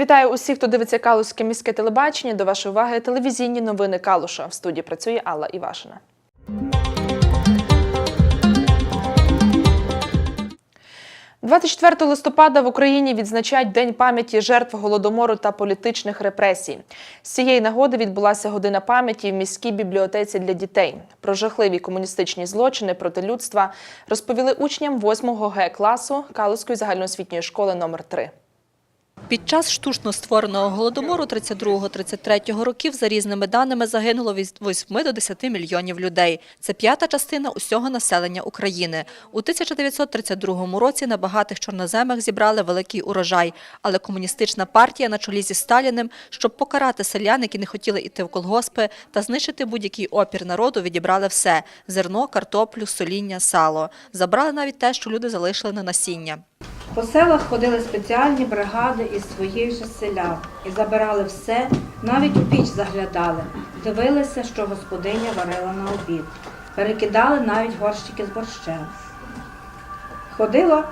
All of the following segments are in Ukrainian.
Вітаю усіх, хто дивиться Калузьке міське телебачення. До вашої уваги телевізійні новини Калуша. В студії працює Алла Івашина. – 24 листопада в Україні відзначають День пам'яті жертв голодомору та політичних репресій. З цієї нагоди відбулася година пам'яті в міській бібліотеці для дітей. Про жахливі комуністичні злочини проти людства розповіли учням 8-го Г класу Калузької загальноосвітньої школи номер 3 Під час штучно створеного голодомору 32-33 років, за різними даними, загинуло від 8 до 10 мільйонів людей. Це п'ята частина усього населення України. У 1932 році на багатих чорноземах зібрали великий урожай, але комуністична партія на чолі зі Сталіним, щоб покарати селян, які не хотіли йти в колгоспи та знищити будь-який опір народу, відібрали все – зерно, картоплю, соління, сало. Забрали навіть те, що люди залишили на насіння. По селах ходили спеціальні бригади із своїх же селян і забирали все, навіть у піч заглядали, дивилися, що господиня варила на обід, перекидали навіть горщики з борщем. Ходила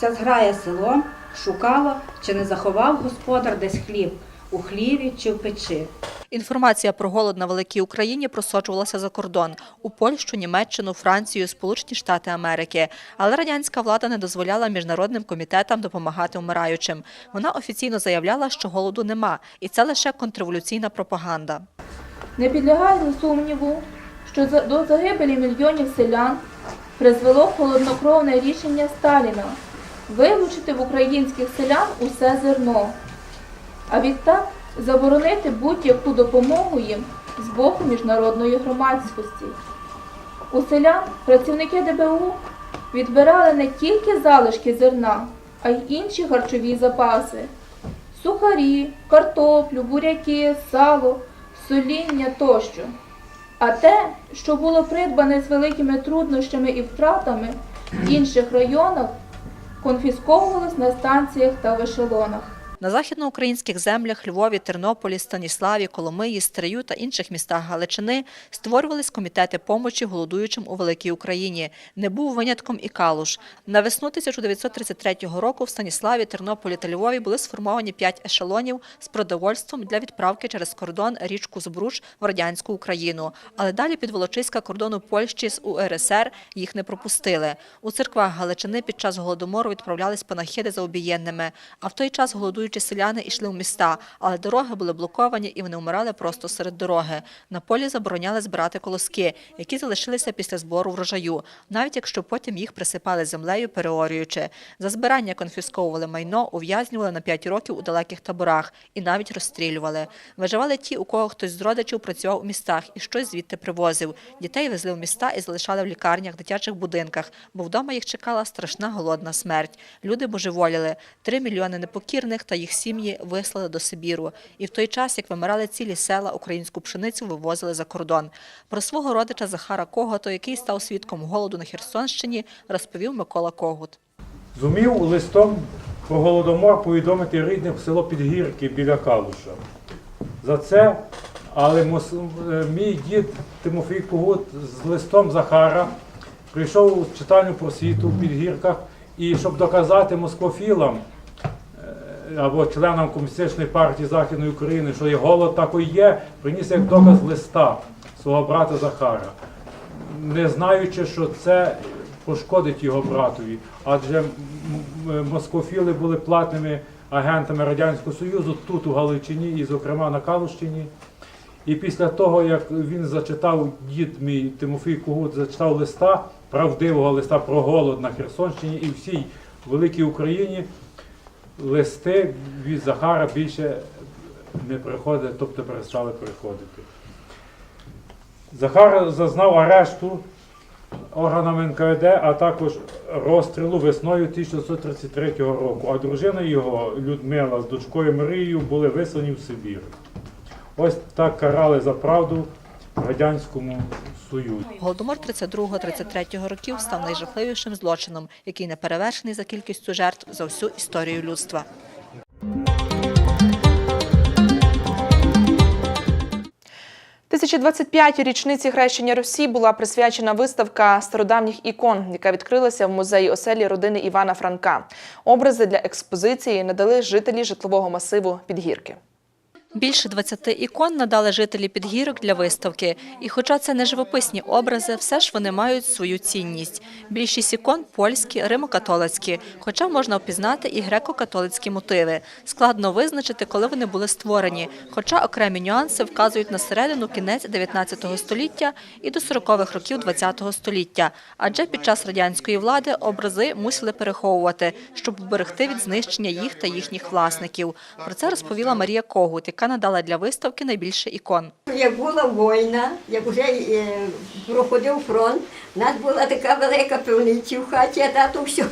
ця зграя селом, шукала, чи не заховав господар десь хліб у хліві чи в печі. Інформація про голод на великій Україні просочувалася за кордон – у Польщу, Німеччину, Францію, Сполучені Штати Америки. Але радянська влада не дозволяла міжнародним комітетам допомагати вмираючим. Вона офіційно заявляла, що голоду нема, і це лише контрреволюційна пропаганда. Не підлягає сумніву, що до загибелі мільйонів селян призвело холоднокровне рішення Сталіна вилучити в українських селян усе зерно, а відтак заборонити будь-яку допомогу їм з боку міжнародної громадськості. У селян працівники ДБУ відбирали не тільки залишки зерна, а й інші харчові запаси сухарі, картоплю, буряки, сало, соління тощо. А те, що було придбане з великими труднощами і втратами в інших районах, конфісковувалось на станціях та в ешелонах. На західноукраїнських землях Львові, Тернополі, Станіславі, Коломиї, Стрию та інших містах Галичини створювались комітети помочі голодуючим у великій Україні. Не був винятком і Калуш. На весну 1933 року в Станіславі, Тернополі та Львові були сформовані п'ять ешелонів з продовольством для відправки через кордон річку Збруч в радянську Україну. Але далі під Волочиська кордону Польщі з УРСР їх не пропустили. У церквах Галичини під час голодомору відправлялись панахиди за обієнними. А в той час голодуючі селяни йшли в міста, але дороги були блоковані і вони вмирали просто серед дороги. На полі забороняли збирати колоски, які залишилися після збору врожаю, навіть якщо потім їх присипали землею, переорюючи. За збирання конфісковували майно, ув'язнювали на 5 років у далеких таборах і навіть розстрілювали. Виживали ті, у кого хтось з родичів працював у містах і щось звідти привозив. Дітей везли в міста і залишали в лікарнях, дитячих будинках, бо вдома їх чекала страшна голодна смерть. Люди божеволіли. Три мільйони непокірних та їх сім'ї вислали до Сибіру. І в той час, як вимирали цілі села, українську пшеницю вивозили за кордон. Про свого родича Захара Когото, який став свідком голоду на Херсонщині, розповів Микола Когут. Зумів листом про голодомор повідомити рідних в село Підгірки біля Калуша. За це, але е, мій дід Тимофій Когут з листом Захара прийшов у читальну просвіту в Підгірках і щоб доказати москофілам або членам Комуністичної партії Західної України, що є голод такий є, приніс як доказ листа свого брата Захара не знаючи, що це пошкодить його братові. Адже москофіли були платними агентами Радянського Союзу тут, у Галичині, і, зокрема, на Калущині. І після того, як він зачитав, дід мій Тимофій Когут зачитав листа, правдивого листа про голод на Херсонщині і всій великій Україні, листи від Захара більше не приходили, тобто перестали приходити. Захар зазнав арешту органами НКВД, а також розстрілу весною 1933 року. А дружина його, Людмила, з дочкою Марією були вислані в Сибір. Ось так карали за правду в Радянському. Голодомор 32-33 років став найжахливішим злочином, який не перевершений за кількістю жертв за всю історію людства. 2025-й річниці хрещення Русі була присвячена виставка стародавніх ікон, яка відкрилася в музеї оселі родини Івана Франка. Образи для експозиції надали жителі житлового масиву Підгірки. Більше 20 ікон надали жителі підгірок для виставки. І хоча це не живописні образи, все ж вони мають свою цінність. Більшість ікон польські, римокатолицькі, хоча можна впізнати і греко-католицькі мотиви. Складно визначити, коли вони були створені, хоча окремі нюанси вказують на середину кінець 19 століття і до 40-х років 20 століття. Адже під час радянської влади образи мусили переховувати, щоб вберегти від знищення їх та їхніх власників. Про це розповіла Марія Когут, яка надала для виставки найбільше ікон. Як була війна, як вже е, проходив фронт, у нас була така велика пивниця в хаті, а тату все,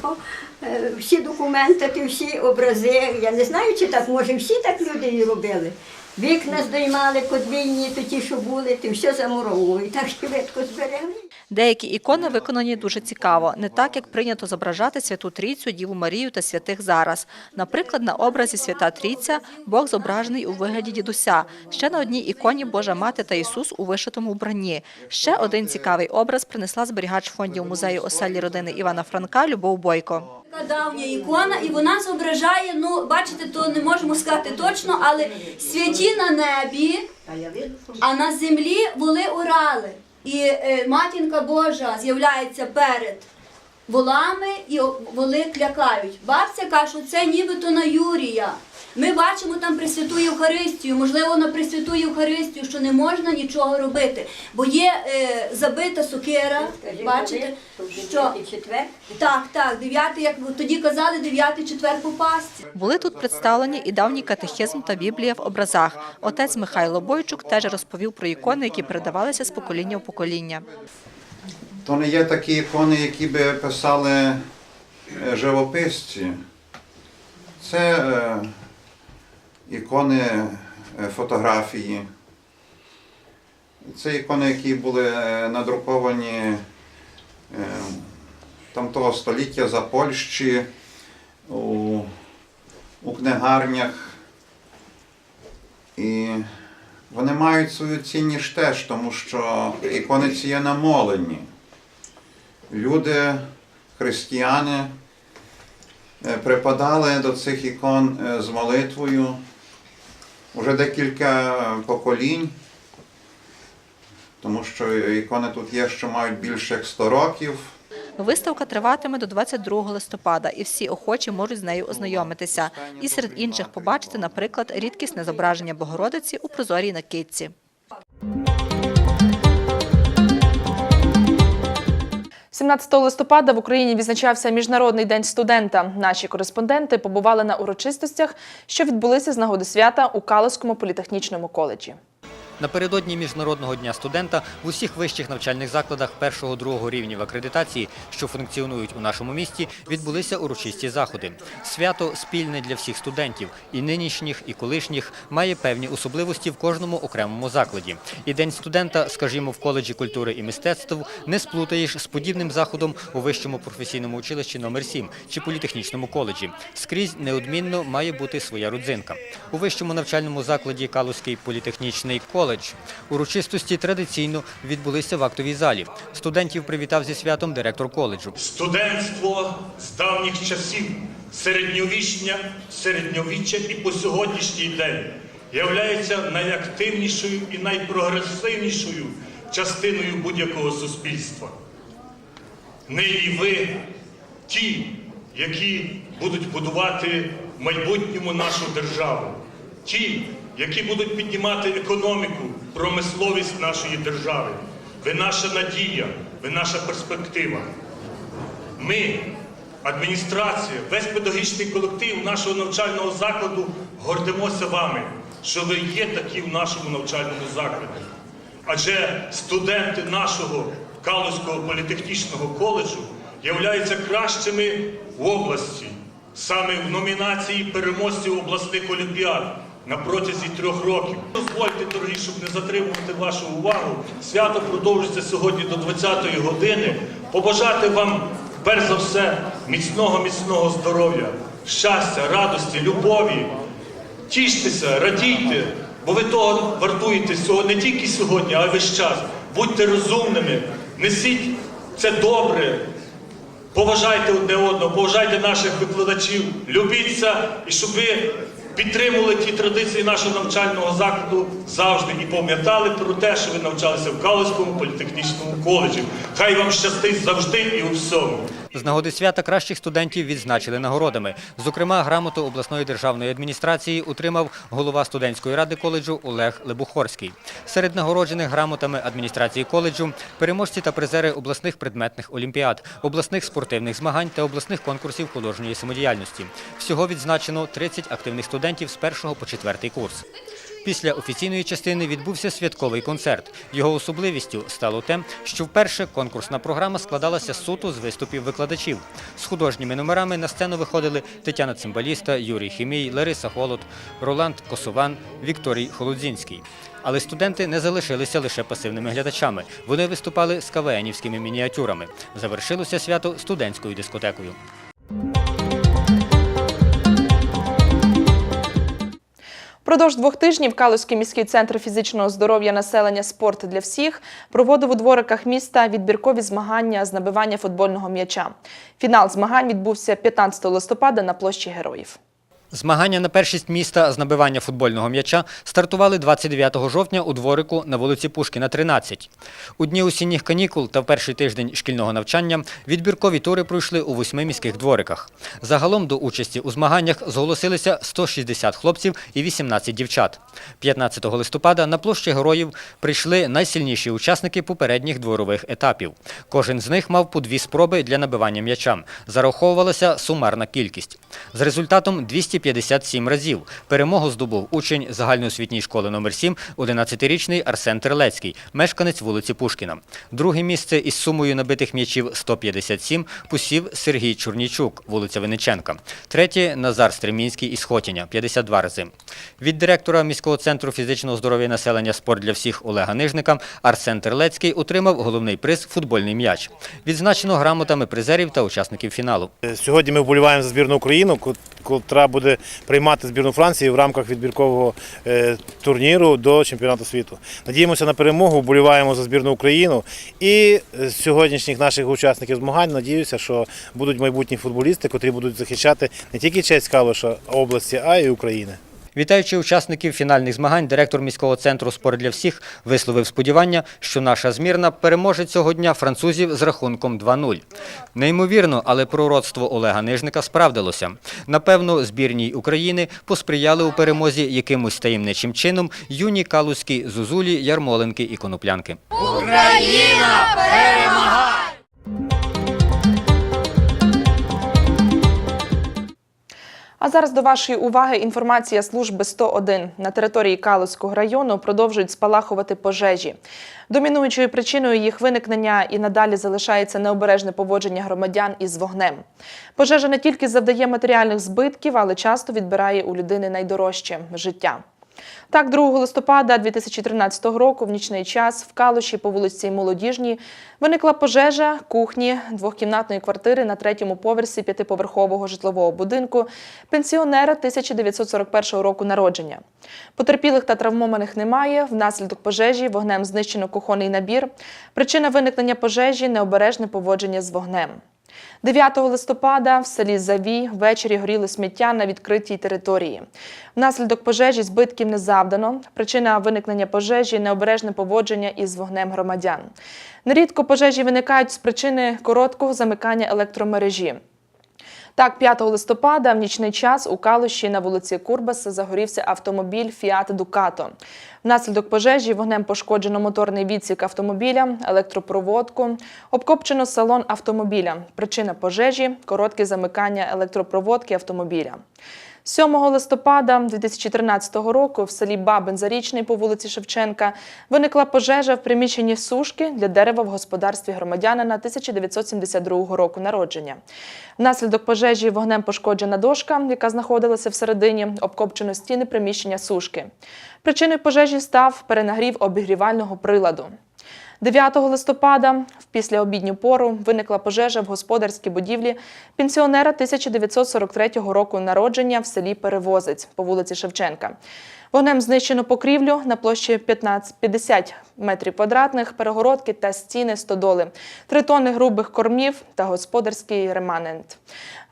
всі документи, всі образи. Я не знаю, чи так, може, всі так люди і робили. Вікна здіймали подвійні, то ті, що були, ти все замуровували. Так швидко зберегли. Деякі ікони виконані дуже цікаво, не так, як прийнято зображати Святу Трійцю, Діву Марію та святих зараз. Наприклад, на образі Свята Трійця Бог зображений у вигляді дідуся. Ще на одній іконі Божа Мати та Ісус у вишитому вбранні. Ще один цікавий образ принесла зберігач фондів музею оселі родини Івана Франка Любов Бойко. Така давня ікона, і вона зображає, ну, бачите, то не можемо сказати точно, але святі на небі, а на землі воли орали. І е, матінка Божа з'являється перед волами, і воли клякають. Бабця каже, що це нібито на Юрія. Ми бачимо там Пресвяту Євхаристію, можливо, на Пресвяту Євхаристію, що не можна нічого робити, бо є е, забита сокира, бачите, що четвер. так, так, дев'ятий, як тоді казали, дев'ятий четвер по пасті. Були тут представлені і давній катехизм та Біблія в образах. Отець Михайло Бойчук теж розповів про ікони, які передавалися з покоління в покоління. То не є такі ікони, які би писали е, живописці. Це е, ікони е, фотографії. Це ікони, які були надруковані там того століття за Польщі у, у книгарнях. І вони мають свою цінність теж, тому що ікони ці є намолені. Люди, християни, е, припадали до цих ікон е, з молитвою вже декілька поколінь, тому що ікони тут є, що мають більше як 100 років. Виставка триватиме до 22 листопада, і всі охочі можуть з нею ознайомитися. І серед інших побачити, наприклад, рідкісне зображення Богородиці у прозорій накидці. 17 листопада в Україні відзначався Міжнародний день студента. Наші кореспонденти побували на урочистостях, що відбулися з нагоди свята у Калузькому політехнічному коледжі. Напередодні Міжнародного дня студента в усіх вищих навчальних закладах першого-другого рівнів акредитації, що функціонують у нашому місті, відбулися урочисті заходи. Свято спільне для всіх студентів, і нинішніх, і колишніх, має певні особливості в кожному окремому закладі. І День студента, скажімо, в коледжі культури і мистецтв не сплутаєш з подібним заходом у вищому професійному училищі номер 7 чи політехнічному коледжі. Скрізь неодмінно має бути своя родзинка. У вищому навчальному закладі Калузький політехнічний коледж урочистості традиційно відбулися в актовій залі. Студентів привітав зі святом директор коледжу. Студентство з давніх часів, середньовічня, середньовіччя і по сьогоднішній день являється найактивнішою і найпрогресивнішою частиною будь-якого суспільства. Нині ви ті, які будуть будувати в майбутньому нашу державу, ті, які будуть піднімати економіку, промисловість нашої держави. Ви наша надія, ви наша перспектива. Ми, адміністрація, весь педагогічний колектив нашого навчального закладу гордимося вами, що ви є такі в нашому навчальному закладі. Адже студенти нашого Калузького політехнічного коледжу являються кращими в області, саме в номінації переможців обласних олімпіад на протязі трьох років. Дозвольте, дорогі, щоб не затримувати вашу увагу. Свято продовжиться сьогодні до 20-ї години. Побажати вам, перш за все, міцного, міцного здоров'я, щастя, радості, любові. Тіштеся, радійте, Бо ви того вартуєте не тільки сьогодні, а й весь час. Будьте розумними, несіть це добре, поважайте одне одного, поважайте наших викладачів, любіться і щоб ви підтримували ті традиції нашого навчального закладу завжди і пам'ятали про те, що ви навчалися в Калицькому політехнічному коледжі. Хай вам щастить завжди і у всьому. З нагоди свята кращих студентів відзначили нагородами. Зокрема, грамоту обласної державної адміністрації отримав голова студентської ради коледжу Олег Лебухорський. Серед нагороджених грамотами адміністрації коледжу переможці та призери обласних предметних олімпіад, обласних спортивних змагань та обласних конкурсів художньої самодіяльності. Всього відзначено 30 активних студентів з першого по четвертий курс. Після офіційної частини відбувся святковий концерт. Його особливістю стало те, що вперше конкурсна програма складалася суто з виступів викладачів. З художніми номерами на сцену виходили Тетяна Цимбаліста, Юрій Хімій, Лариса Холод, Роланд Косован, Вікторій Холодзінський. Але студенти не залишилися лише пасивними глядачами. Вони виступали з кавеенівськими мініатюрами. Завершилося свято студентською дискотекою. Впродовж двох тижнів Калузький міський центр фізичного здоров'я населення «Спорт для всіх» проводив у двориках міста відбіркові змагання з набивання футбольного м'яча. Фінал змагань відбувся 15 листопада на площі Героїв. Змагання на першість міста з набивання футбольного м'яча стартували 29 жовтня у дворику на вулиці Пушкіна, 13. У дні осінніх канікул та в перший тиждень шкільного навчання відбіркові тури пройшли у восьми міських двориках. Загалом до участі у змаганнях зголосилися 160 хлопців і 18 дівчат. 15 листопада на площі героїв прийшли найсильніші учасники попередніх дворових етапів. Кожен з них мав по дві спроби для набивання м'яча. Зараховувалася сумарна кількість. З результатом 257 разів перемогу здобув учень загальноосвітньої школи номер 7 11-річний Арсен Терлецький, мешканець вулиці Пушкіна. Друге місце із сумою набитих м'ячів 157 посів Сергій Чурнічук, вулиця Винниченка. Третє Назар Стремінський із Хотіня 52 рази. Від директора міського центру фізичного здоров'я населення спорт для всіх Олега Нижника Арсен Терлецький отримав головний приз футбольний м'яч. Відзначено грамотами призерів та учасників фіналу. Сьогодні ми вболіваємо за збірну України, ко- котра буде приймати збірну Франції в рамках відбіркового е, турніру до чемпіонату світу. Надіємося на перемогу, вболіваємо за збірну Україну. І з сьогоднішніх наших учасників змагань надіюся, що будуть майбутні футболісти, котрі будуть захищати не тільки честь Калуша області, а й України. Вітаючи учасників фінальних змагань, директор міського центру «Спорт для всіх» висловив сподівання, що наша змірна переможе цього дня французів з рахунком 2-0. Неймовірно, але пророцтво Олега Нижника справдилося. Напевно, збірній України посприяли у перемозі якимось таємничим чином юні калузькі зузулі, ярмоленки і коноплянки. А зараз до вашої уваги інформація служби 101. На території Калузького району продовжують спалахувати пожежі. Домінуючою причиною їх виникнення і надалі залишається необережне поводження громадян із вогнем. Пожежа не тільки завдає матеріальних збитків, але часто відбирає у людини найдорожче життя. Так, 2 листопада 2013 року в нічний час в Калуші по вулиці Молодіжній виникла пожежа кухні двохкімнатної квартири на третьому поверсі п'ятиповерхового житлового будинку пенсіонера 1941 року народження. Потерпілих та травмованих немає. Внаслідок пожежі вогнем знищено кухонний набір. Причина виникнення пожежі необережне поводження з вогнем. 9 листопада в селі Завій ввечері горіло сміття на відкритій території. Внаслідок пожежі збитків не завдано. Причина виникнення пожежі необережне поводження із вогнем громадян. Нерідко пожежі виникають з причини короткого замикання електромережі. Так, 5 листопада в нічний час у Калуші на вулиці Курбаса загорівся автомобіль Фіат Дукато. Внаслідок пожежі вогнем пошкоджено моторний відсік автомобіля, електропроводку, обкопчено салон автомобіля. Причина пожежі коротке замикання електропроводки автомобіля. 7 листопада 2013 року в селі Бабин Зарічний по вулиці Шевченка виникла пожежа в приміщенні сушки для дерева в господарстві громадянина 1972 року народження. Внаслідок пожежі вогнем пошкоджена дошка, яка знаходилася всередині, обкопчено стіни приміщення сушки. Причиною пожежі став перенагрів обігрівального приладу. 9 листопада в післяобідню пору виникла пожежа в господарській будівлі пенсіонера 1943 року народження в селі Перевозець по вулиці Шевченка. Вогнем знищено покрівлю на площі 15 50 метрів квадратних, перегородки та стіни стодоли, три тонни грубих кормів та господарський реманент.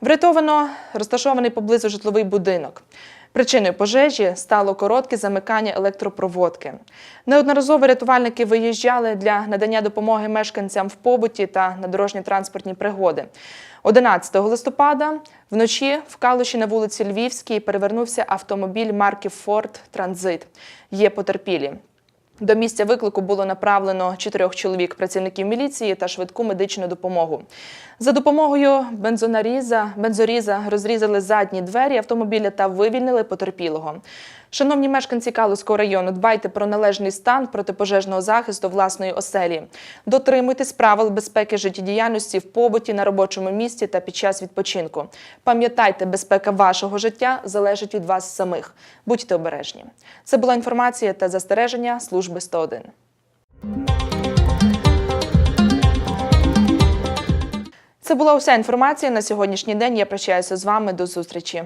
Врятовано розташований поблизу житловий будинок. Причиною пожежі стало коротке замикання електропроводки. Неодноразово рятувальники виїжджали для надання допомоги мешканцям в побуті та на дорожньо-транспортні пригоди. 11 листопада вночі в Калуші на вулиці Львівській перевернувся автомобіль марки Форд Транзит. Є потерпілі. До місця виклику було направлено чотирьох чоловік працівників міліції та швидку медичну допомогу. За допомогою бензонаріза, бензоріза розрізали задні двері автомобіля та вивільнили потерпілого. Шановні мешканці Калузького району, дбайте про належний стан протипожежного захисту власної оселі. Дотримуйтесь правил безпеки життєдіяльності в побуті, на робочому місці та під час відпочинку. Пам'ятайте, безпека вашого життя залежить від вас самих. Будьте обережні. Це була інформація та застереження служби 101. Це була уся інформація на сьогоднішній день. Я прощаюся з вами. До зустрічі.